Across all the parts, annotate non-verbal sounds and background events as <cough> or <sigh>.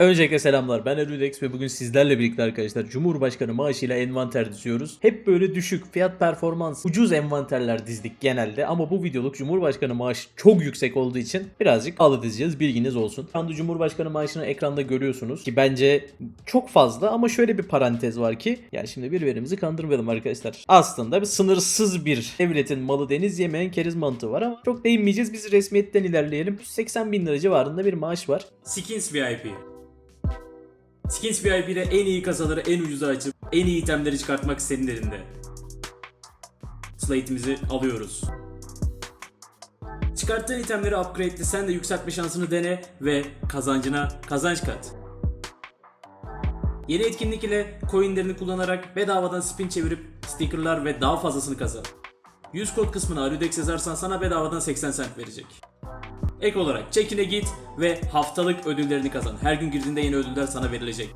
Öncelikle selamlar. Ben Erudex ve bugün sizlerle birlikte arkadaşlar Cumhurbaşkanı maaşıyla envanter diziyoruz. Hep böyle düşük fiyat performans ucuz envanterler dizdik genelde ama bu videoluk Cumhurbaşkanı maaşı çok yüksek olduğu için birazcık pahalı dizeceğiz bilginiz olsun. Şu anda Cumhurbaşkanı maaşını ekranda görüyorsunuz ki bence çok fazla ama şöyle bir parantez var ki yani şimdi birbirimizi kandırmayalım arkadaşlar. Aslında bir sınırsız bir devletin malı deniz yemeyen keriz mantığı var ama çok değinmeyeceğiz. Biz resmiyetten ilerleyelim. 180 bin lira civarında bir maaş var. Skins VIP. Skins VIP ile en iyi kasaları en ucuza açıp en iyi itemleri çıkartmak elinde. Slate'imizi alıyoruz. Çıkarttığın itemleri upgrade'le sen de yükseltme şansını dene ve kazancına kazanç kat. Yeni etkinlik ile coinlerini kullanarak bedavadan spin çevirip stickerlar ve daha fazlasını kazan. 100 kod kısmına Aludex yazarsan sana bedavadan 80 cent verecek. Ek olarak çekine git ve haftalık ödüllerini kazan. Her gün girdiğinde yeni ödüller sana verilecek.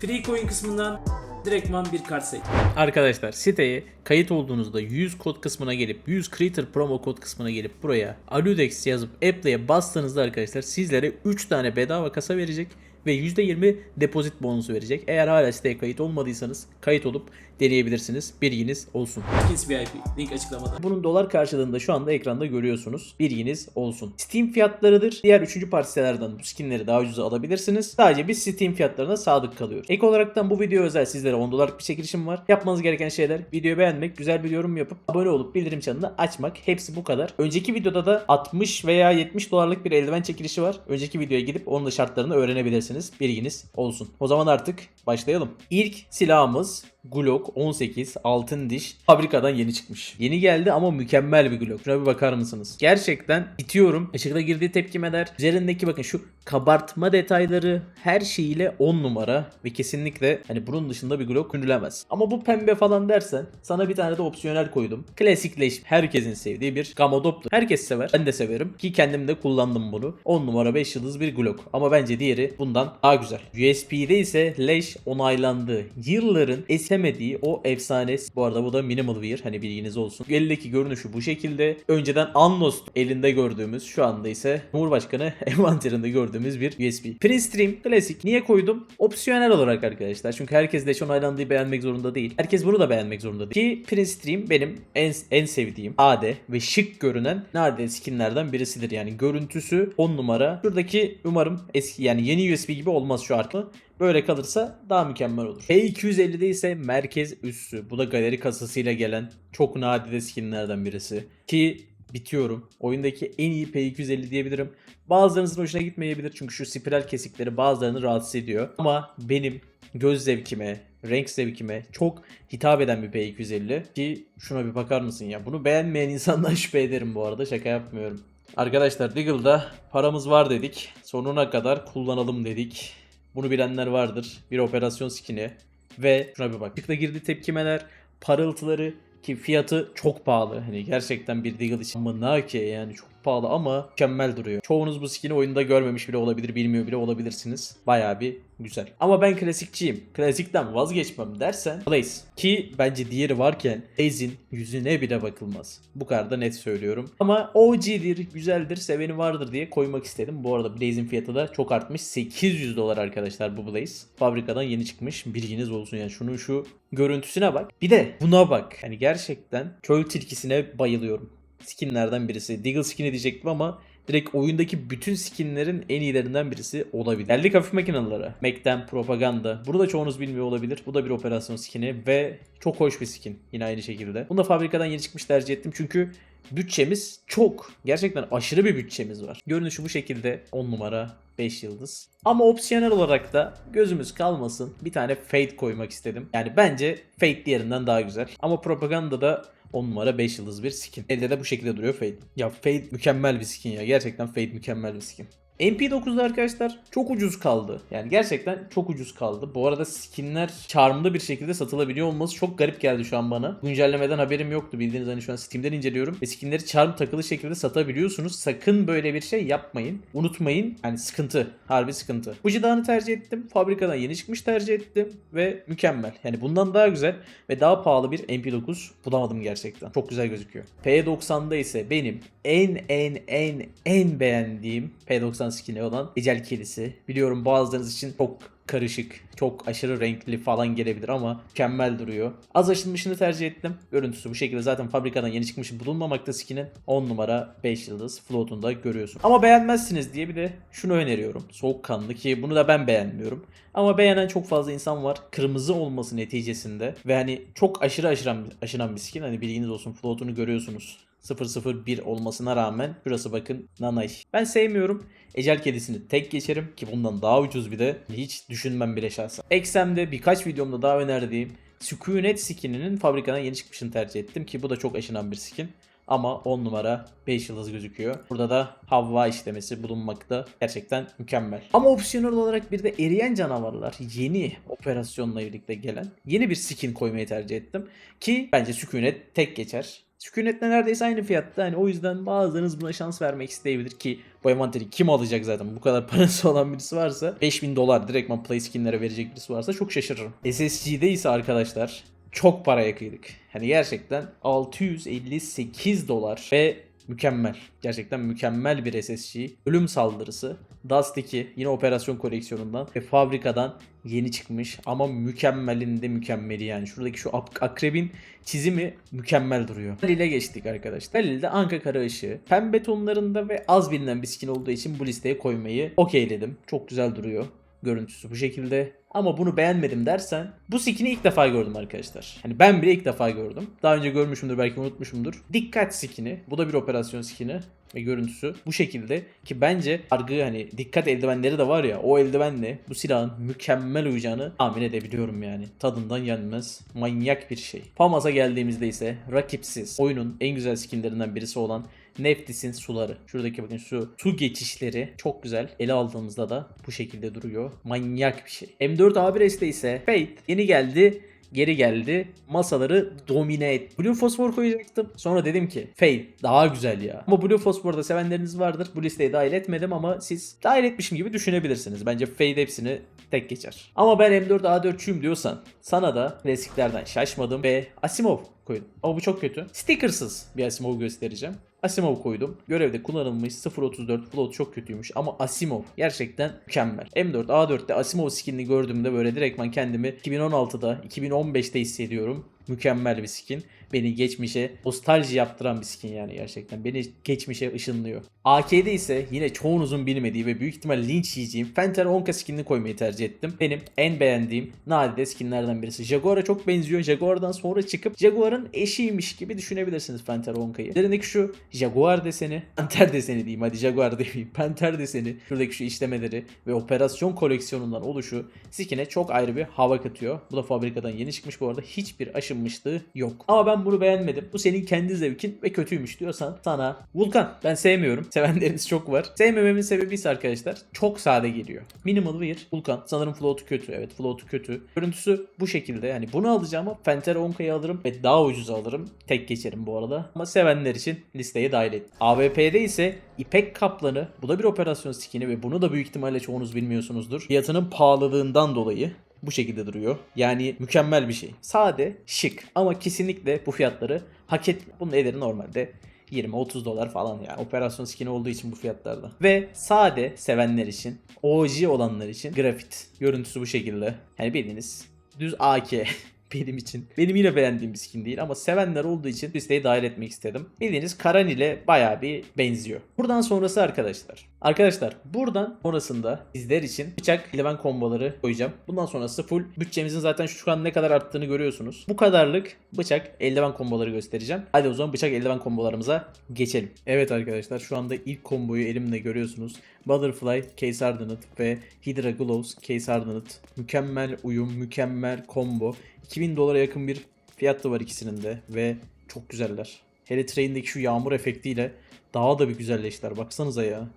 Free coin kısmından direktman bir kart seç. Arkadaşlar siteye kayıt olduğunuzda 100 kod kısmına gelip 100 Creator promo kod kısmına gelip buraya Aludex yazıp Apple'ye bastığınızda arkadaşlar sizlere 3 tane bedava kasa verecek ve %20 depozit bonusu verecek. Eğer hala siteye kayıt olmadıysanız kayıt olup deneyebilirsiniz. Bilginiz olsun. Skins VIP. Link açıklamada. Bunun dolar karşılığında şu anda ekranda görüyorsunuz. Bilginiz olsun. Steam fiyatlarıdır. Diğer üçüncü parti sitelerden bu skinleri daha ucuza alabilirsiniz. Sadece biz Steam fiyatlarına sadık kalıyoruz. Ek olaraktan bu video özel sizlere 10 dolarlık bir çekilişim var. Yapmanız gereken şeyler videoyu beğenmek, güzel bir yorum yapıp abone olup bildirim çanını açmak. Hepsi bu kadar. Önceki videoda da 60 veya 70 dolarlık bir eldiven çekilişi var. Önceki videoya gidip onun da şartlarını öğrenebilirsiniz. Bilginiz olsun. O zaman artık başlayalım. İlk silahımız Glock 18 altın diş fabrikadan yeni çıkmış. Yeni geldi ama mükemmel bir Glock. Şuna bir bakar mısınız? Gerçekten bitiyorum. Işıkta girdiği tepkimeler, üzerindeki bakın şu kabartma detayları her şeyiyle 10 numara ve kesinlikle hani bunun dışında bir Glock ünlülemez. Ama bu pembe falan dersen sana bir tane de opsiyonel koydum. Klasikleş herkesin sevdiği bir Gamodop'tur. Herkes sever. Ben de severim ki kendim de kullandım bunu. 10 numara 5 yıldız bir Glock. Ama bence diğeri bundan daha güzel. USB'de ise leş onaylandı. Yılların esemediği o efsane. Bu arada bu da minimal wear. Hani bilginiz olsun. Eldeki görünüşü bu şekilde. Önceden Annost elinde gördüğümüz şu anda ise Cumhurbaşkanı <laughs> envanterinde gördüğümüz bir USB. Prestream klasik. Niye koydum? Opsiyonel olarak arkadaşlar. Çünkü herkes leş onaylandığı beğenmek zorunda değil. Herkes bunu da beğenmek zorunda değil. Ki Prestream benim en, en sevdiğim sade ve şık görünen nadir skinlerden birisidir. Yani görüntüsü 10 numara. Şuradaki umarım eski yani yeni USB gibi olmaz şu arka. Böyle kalırsa daha mükemmel olur. P250'de ise merkez üssü. Bu da galeri kasasıyla gelen çok nadide skinlerden birisi. Ki bitiyorum. Oyundaki en iyi P250 diyebilirim. Bazılarınızın hoşuna gitmeyebilir çünkü şu spiral kesikleri bazılarını rahatsız ediyor. Ama benim göz zevkime, renk zevkime çok hitap eden bir P250 ki şuna bir bakar mısın ya. Bunu beğenmeyen insandan <laughs> şüphe ederim bu arada şaka yapmıyorum. Arkadaşlar Deagle'da paramız var dedik. Sonuna kadar kullanalım dedik. Bunu bilenler vardır. Bir operasyon skini ve şuna bir bak. Tıkla girdi tepkimeler, parıltıları ki fiyatı çok pahalı. Hani gerçekten bir Deagle için ne ki yani çok pahalı ama mükemmel duruyor. Çoğunuz bu skin'i oyunda görmemiş bile olabilir, bilmiyor bile olabilirsiniz. Bayağı bir güzel. Ama ben klasikçiyim. Klasikten vazgeçmem dersen Blaze. Ki bence diğeri varken Blaze'in yüzüne bile bakılmaz. Bu kadar da net söylüyorum. Ama OG'dir, güzeldir, seveni vardır diye koymak istedim. Bu arada Blaze'in fiyatı da çok artmış. 800 dolar arkadaşlar bu Blaze. Fabrikadan yeni çıkmış. Bilginiz olsun yani şunun şu görüntüsüne bak. Bir de buna bak. Yani gerçekten çöl tilkisine bayılıyorum skinlerden birisi. Deagle skin'i diyecektim ama direkt oyundaki bütün skinlerin en iyilerinden birisi olabilir. Geldik hafif makinalara. Mac'ten propaganda. Burada çoğunuz bilmiyor olabilir. Bu da bir operasyon skini ve çok hoş bir skin. Yine aynı şekilde. Bunu da fabrikadan yeni çıkmış tercih ettim çünkü bütçemiz çok. Gerçekten aşırı bir bütçemiz var. Görünüşü bu şekilde 10 numara 5 yıldız. Ama opsiyonel olarak da gözümüz kalmasın bir tane Fate koymak istedim. Yani bence Fate diğerinden daha güzel. Ama propaganda da 10 numara 5 yıldız bir skin. Elde de bu şekilde duruyor Fade. Ya Fade mükemmel bir skin ya. Gerçekten Fade mükemmel bir skin. MP9'da arkadaşlar çok ucuz kaldı. Yani gerçekten çok ucuz kaldı. Bu arada skinler charmlı bir şekilde satılabiliyor olması çok garip geldi şu an bana. Güncellemeden haberim yoktu. Bildiğiniz hani şu an Steam'den inceliyorum. Ve skinleri charm takılı şekilde satabiliyorsunuz. Sakın böyle bir şey yapmayın. Unutmayın. Yani sıkıntı. Harbi sıkıntı. Fujida'nı tercih ettim. Fabrikadan yeni çıkmış tercih ettim. Ve mükemmel. Yani bundan daha güzel ve daha pahalı bir MP9 bulamadım gerçekten. Çok güzel gözüküyor. P90'da ise benim en en en en beğendiğim P90 skin'i olan Ecel Kedisi. Biliyorum bazılarınız için çok karışık, çok aşırı renkli falan gelebilir ama mükemmel duruyor. Az aşınmışını tercih ettim. Görüntüsü bu şekilde zaten fabrikadan yeni çıkmış bulunmamakta skinin 10 numara 5 yıldız float'unda görüyorsun. Ama beğenmezsiniz diye bir de şunu öneriyorum. Soğukkanlı ki bunu da ben beğenmiyorum. Ama beğenen çok fazla insan var. Kırmızı olması neticesinde ve hani çok aşırı aşıran, aşınan bir skin. Hani bilginiz olsun float'unu görüyorsunuz. 001 olmasına rağmen şurası bakın nanay. Ben sevmiyorum. Ecel kedisini tek geçerim ki bundan daha ucuz bir de hiç düşünmem bile şahsen. Eksem'de birkaç videomda daha önerdiğim Sükunet skininin fabrikadan yeni çıkmışını tercih ettim ki bu da çok aşınan bir skin. Ama 10 numara 5 yıldız gözüküyor. Burada da Havva işlemesi bulunmakta. Gerçekten mükemmel. Ama opsiyonel olarak bir de eriyen canavarlar yeni operasyonla birlikte gelen yeni bir skin koymayı tercih ettim. Ki bence sükunet tek geçer. Sükunetle neredeyse aynı fiyatta. Hani o yüzden bazılarınız buna şans vermek isteyebilir ki bu envanteri kim alacak zaten bu kadar <laughs> parası olan birisi varsa 5000 dolar direktman play skinlere verecek birisi varsa çok şaşırırım. SSG'de ise arkadaşlar çok paraya kıydık. Hani gerçekten 658 dolar ve mükemmel. Gerçekten mükemmel bir SSG. Ölüm saldırısı. Dust 2 yine operasyon koleksiyonundan ve fabrikadan yeni çıkmış ama mükemmelinde mükemmeli yani. Şuradaki şu ak- akrebin çizimi mükemmel duruyor. Halil'e geçtik arkadaşlar. Halil'de Anka Kara Işığı. Pembe tonlarında ve az bilinen bir skin olduğu için bu listeye koymayı okeyledim. Çok güzel duruyor. Görüntüsü bu şekilde. Ama bunu beğenmedim dersen bu skin'i ilk defa gördüm arkadaşlar. Hani ben bile ilk defa gördüm. Daha önce görmüşümdür belki unutmuşumdur. Dikkat skin'i. Bu da bir operasyon skin'i ve görüntüsü bu şekilde ki bence argı hani dikkat eldivenleri de var ya o eldivenle bu silahın mükemmel uyacağını tahmin edebiliyorum yani. Tadından yenmez. Manyak bir şey. Famas'a geldiğimizde ise rakipsiz oyunun en güzel skinlerinden birisi olan Neftis'in suları. Şuradaki bakın şu su geçişleri çok güzel. Ele aldığımızda da bu şekilde duruyor. Manyak bir şey. M4 A1S'te ise Fate yeni geldi geri geldi. Masaları domine et. Blue Phosphor koyacaktım. Sonra dedim ki Fade daha güzel ya. Ama Blue Phosphor'da sevenleriniz vardır. Bu listeye dahil etmedim ama siz dahil etmişim gibi düşünebilirsiniz. Bence Fade hepsini tek geçer. Ama ben M4 A4'çüyüm diyorsan sana da klasiklerden şaşmadım ve Asimov koydum. Ama bu çok kötü. Stickersız bir Asimov göstereceğim. Asimov koydum. Görevde kullanılmış 0.34 float çok kötüymüş ama Asimov gerçekten mükemmel. M4 A4'te Asimov skinini gördüğümde böyle direktman kendimi 2016'da 2015'te hissediyorum. Mükemmel bir skin. Beni geçmişe nostalji yaptıran bir skin yani gerçekten. Beni geçmişe ışınlıyor. AK'de ise yine çoğunuzun bilmediği ve büyük ihtimal linç yiyeceğim Fenter Onka skinini koymayı tercih ettim. Benim en beğendiğim nadide skinlerden birisi. Jaguar'a çok benziyor. Jaguar'dan sonra çıkıp Jaguar'ın eşiymiş gibi düşünebilirsiniz Fenter Onka'yı. Üzerindeki şu Jaguar deseni, Panther deseni diyeyim hadi Jaguar demeyeyim. <laughs> Panther deseni, şuradaki şu işlemeleri ve operasyon koleksiyonundan oluşu skine çok ayrı bir hava katıyor. Bu da fabrikadan yeni çıkmış bu arada. Hiçbir aşınmışlığı yok. Ama ben bunu beğenmedim. Bu senin kendi zevkin ve kötüymüş diyorsan sana Vulkan. Ben sevmiyorum. Sevenleriniz çok var. Sevmememin sebebi ise arkadaşlar çok sade geliyor. Minimal Wear Vulkan. Sanırım float'u kötü. Evet float'u kötü. Görüntüsü bu şekilde. Yani bunu alacağım ama Pantera Onka'yı alırım ve daha ucuz alırım. Tek geçerim bu arada. Ama sevenler için listeye dahil et. AWP'de ise İpek Kaplanı. Bu da bir operasyon skini ve bunu da büyük ihtimalle çoğunuz bilmiyorsunuzdur. Fiyatının pahalılığından dolayı bu şekilde duruyor. Yani mükemmel bir şey. Sade, şık ama kesinlikle bu fiyatları hak etmiyor. Bunun ederi normalde 20-30 dolar falan yani. Operasyon skin olduğu için bu fiyatlarda. Ve sade sevenler için, OG olanlar için grafit. Görüntüsü bu şekilde. Yani bildiğiniz düz AK <laughs> benim için. Benim yine beğendiğim bir skin değil ama sevenler olduğu için listeye dahil etmek istedim. Bildiğiniz Karan ile bayağı bir benziyor. Buradan sonrası arkadaşlar. Arkadaşlar buradan sonrasında sizler için bıçak eldiven komboları koyacağım. Bundan sonrası full bütçemizin zaten şu an ne kadar arttığını görüyorsunuz. Bu kadarlık bıçak eldiven komboları göstereceğim. Hadi o zaman bıçak eldiven kombolarımıza geçelim. Evet arkadaşlar şu anda ilk komboyu elimde görüyorsunuz. Butterfly, Case Hardened ve Hydra Gloves, Case Hardened. Mükemmel uyum, mükemmel combo. 2000 dolara yakın bir fiyatı var ikisinin de ve çok güzeller. Hele Train'deki şu yağmur efektiyle daha da bir güzelleştiler. Baksanıza ya.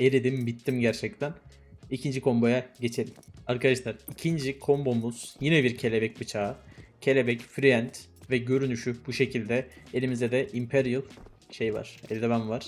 Eridim bittim gerçekten. İkinci komboya geçelim. Arkadaşlar ikinci kombomuz yine bir kelebek bıçağı. Kelebek, freehand ve görünüşü bu şekilde. Elimizde de Imperial şey var. Eldiven var.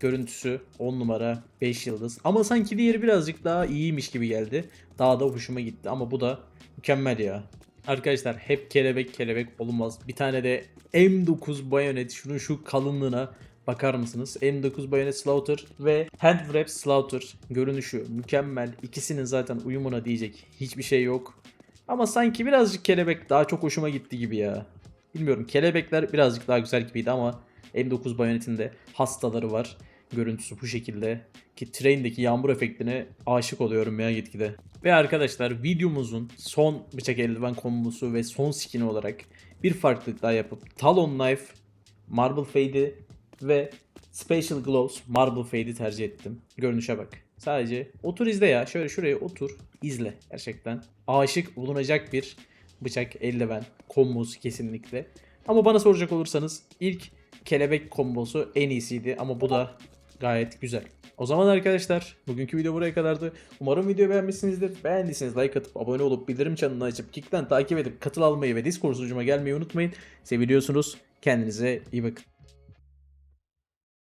Görüntüsü 10 numara 5 yıldız. Ama sanki diğeri birazcık daha iyiymiş gibi geldi. Daha da hoşuma gitti ama bu da mükemmel ya. Arkadaşlar hep kelebek kelebek olmaz. Bir tane de M9 bayonet şunun şu kalınlığına Bakar mısınız? M9 Bayonet Slaughter ve Hand Wrap Slaughter görünüşü mükemmel. İkisinin zaten uyumuna diyecek hiçbir şey yok. Ama sanki birazcık kelebek daha çok hoşuma gitti gibi ya. Bilmiyorum kelebekler birazcık daha güzel gibiydi ama M9 Bayonet'in de hastaları var. Görüntüsü bu şekilde. Ki Train'deki yağmur efektine aşık oluyorum ya gitgide. Ve arkadaşlar videomuzun son bıçak eldiven kombosu ve son skin'i olarak bir farklılık daha yapıp Talon Knife, Marble Fade'i ve Special Gloves Marble Fade'i tercih ettim. Görünüşe bak. Sadece otur izle ya. Şöyle şuraya otur izle. Gerçekten aşık olunacak bir bıçak eldiven kombosu kesinlikle. Ama bana soracak olursanız ilk kelebek kombosu en iyisiydi ama bu da gayet güzel. O zaman arkadaşlar bugünkü video buraya kadardı. Umarım videoyu beğenmişsinizdir. Beğendiyseniz like atıp abone olup bildirim çanını açıp Kick'ten takip edip katıl almayı ve Discord sunucuma gelmeyi unutmayın. Seviliyorsunuz. Kendinize iyi bakın.